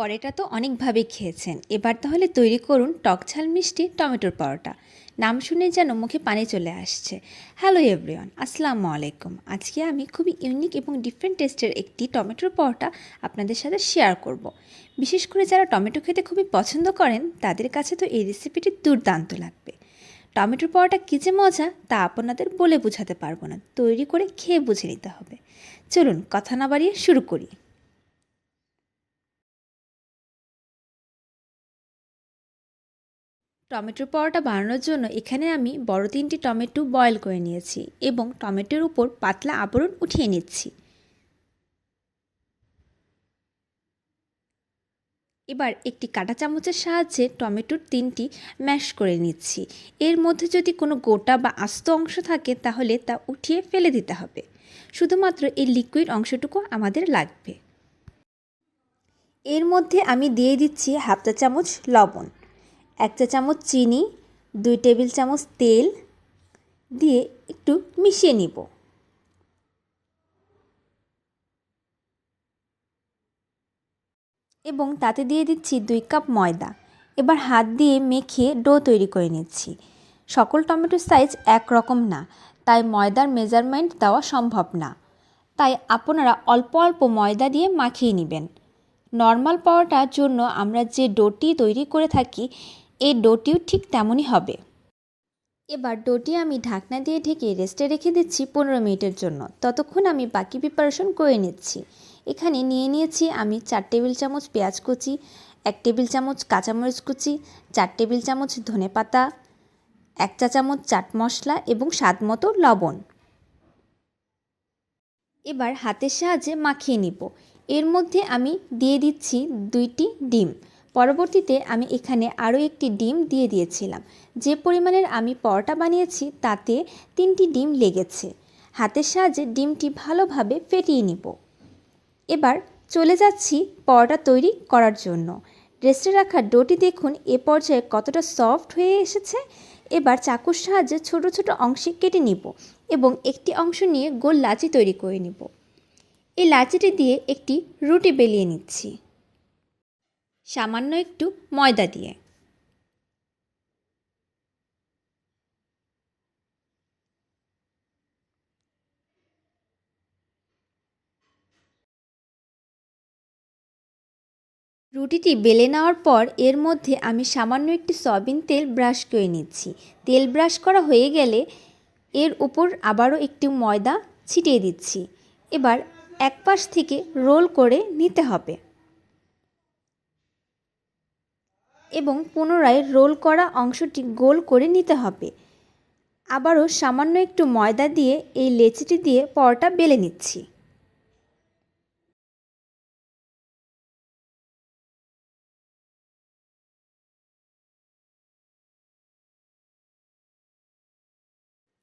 পরেটা তো অনেকভাবে খেয়েছেন। এবার তাহলে তৈরি করুন টক ঝাল মিষ্টি টমেটোর পরোটা। নাম শুনে যেন মুখে পানি চলে আসছে। হ্যালো এভরিওয়ান, আসসালামু আলাইকুম। আজকে আমি খুবই ইউনিক এবং ডিফারেন্ট টেস্টের একটি টমেটোর পরোটা আপনাদের সাথে শেয়ার করব। বিশেষ করে যারা টমেটো খেতে খুবই পছন্দ করেন, তাদের কাছে তো এই রেসিপিটি দুর্দান্ত লাগবে। টমেটোর পরোটা কী যে মজা, তা আপনাদের বলে বোঝাতে পারব না। তৈরি করে খেয়ে বুঝে নিতে হবে। চলুন, কথা না বাড়িয়ে শুরু করি। টমেটোর পরোটা বানানোর জন্য এখানে আমি বড় তিনটি টমেটো বয়েল করে নিয়েছি এবং টমেটোর উপর পাতলা আবরণ উঠিয়ে নিচ্ছি। এবার একটি কাঁটা চামচের সাহায্যে টমেটোর তিনটি ম্যাশ করে নিচ্ছি। এর মধ্যে যদি কোনো গোটা বা আস্ত অংশ থাকে তাহলে তা উঠিয়ে ফেলে দিতে হবে। শুধুমাত্র এই লিকুইড অংশটুকু আমাদের লাগবে। এর মধ্যে আমি দিয়ে দিচ্ছি হাফ চা চামচ লবণ। এক চা চামচ চিনি, দুই টেবিল চামচ তেল দিয়ে একটু মিশিয়ে নিব। এবং তাতে দিয়ে দিচ্ছি দুই কাপ ময়দা। এবার হাত দিয়ে মেখে ডো তৈরি করে নিচ্ছি। সকল টমেটোর সাইজ একরকম না, তাই ময়দার মেজারমেন্ট দেওয়া সম্ভব না। তাই আপনারা অল্প অল্প ময়দা দিয়ে মাখিয়ে নেবেন। নর্মাল পাওয়াটার জন্য আমরা যে ডোটি তৈরি করে থাকি এই ডোটিও ঠিক তেমনই হবে। এবার ডোটি আমি ঢাকনা দিয়ে ঢেকে রেস্টে রেখে দিচ্ছি পনেরো মিনিটের জন্য। ততক্ষণ আমি বাকি প্রিপারেশন করে নিচ্ছি। এখানে নিয়ে নিয়েছি আমি চার টেবিল চামচ পেঁয়াজ কুচি, এক টেবিল চামচ কাঁচামরিচ কুচি, চার টেবিল চামচ ধনে পাতা, এক চা চামচ চাট মশলা এবং স্বাদ মতো লবণ। এবার হাতের সাহায্যে মাখিয়ে নিব। এর মধ্যে আমি দিয়ে দিচ্ছি দুইটি ডিম। পরবর্তীতে আমি এখানে আরও একটি ডিম দিয়ে দিয়েছিলাম। যে পরিমাণের আমি পরোটা বানিয়েছি, তাতে তিনটি ডিম লেগেছে। হাতের সাহায্যে ডিমটি ভালোভাবে ফেটিয়ে নিব। এবার চলে যাচ্ছি পরোটা তৈরি করার জন্য। রেস্টে রাখা ডোটি দেখুন এ পর্যায়ে কতটা সফট হয়ে এসেছে। এবার চাকুর সাহায্যে ছোট ছোট অংশে কেটে নিব এবং একটি অংশ নিয়ে গোল লাচি তৈরি করে নিব। এই লাচিটি দিয়ে একটি রুটি বেলিয়ে নিচ্ছি। সামান্য একটু ময়দা দিয়ে। রুটিটি বেলে নেওয়ার পর এর মধ্যে আমি সামান্য একটি সয়াবিন তেল ব্রাশ করে নিচ্ছি। তেল ব্রাশ করা হয়ে গেলে এর উপর আবারও একটু ময়দা ছিটিয়ে দিচ্ছি। এবার এক পাশ থেকে রোল করে নিতে হবে। এবং পুনরায় রোল করা অংশটি গোল করে নিতে হবে। আবারও সামান্য একটু ময়দা দিয়ে এই লেচিটি দিয়ে পরোটা বেলে নিচ্ছি।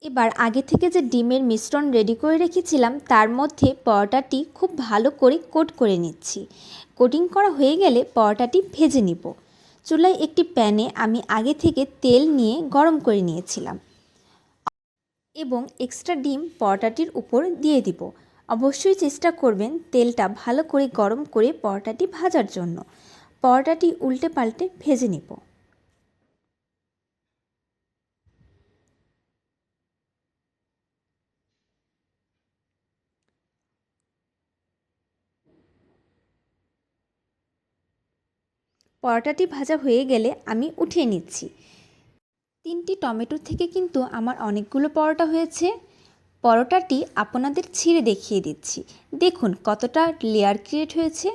এবার আগে থেকে যে ডিমের মিশ্রণ রেডি করে রেখেছিলাম, তার মধ্যে পরোটাটি খুব ভালো করে কোট করে নিচ্ছি। কোটিং করা হয়ে গেলে পরোটাটি ভেজে নিব। চুলায় একটি প্যানে আমি আগে থেকে তেল নিয়ে গরম করে নিয়েছিলাম। এবং এক্সট্রা ডিম পরোটাটির উপর দিয়ে দিব। অবশ্যই চেষ্টা করবেন তেলটা ভালো করে গরম করে পরোটাটি ভাজার জন্য। পরোটাটি উল্টে পাল্টে ভেজে নিব। পরোটাটি ভাজা হয়ে গেলে আমি উঠিয়ে নিচ্ছি। তিনটি টমেটোর থেকে কিন্তু আমার অনেকগুলো পরোটা হয়েছে। পরোটাটি আপনাদের ছিঁড়ে দেখিয়ে দিচ্ছি। দেখুন কতটা লেয়ার ক্রিয়েট হয়েছে।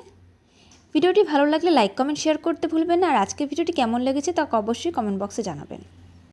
ভিডিওটি ভালো লাগলে লাইক কমেন্ট শেয়ার করতে ভুলবেন না। আর আজকের ভিডিওটি কেমন লেগেছে তা অবশ্যই কমেন্ট বক্সে জানাবেন।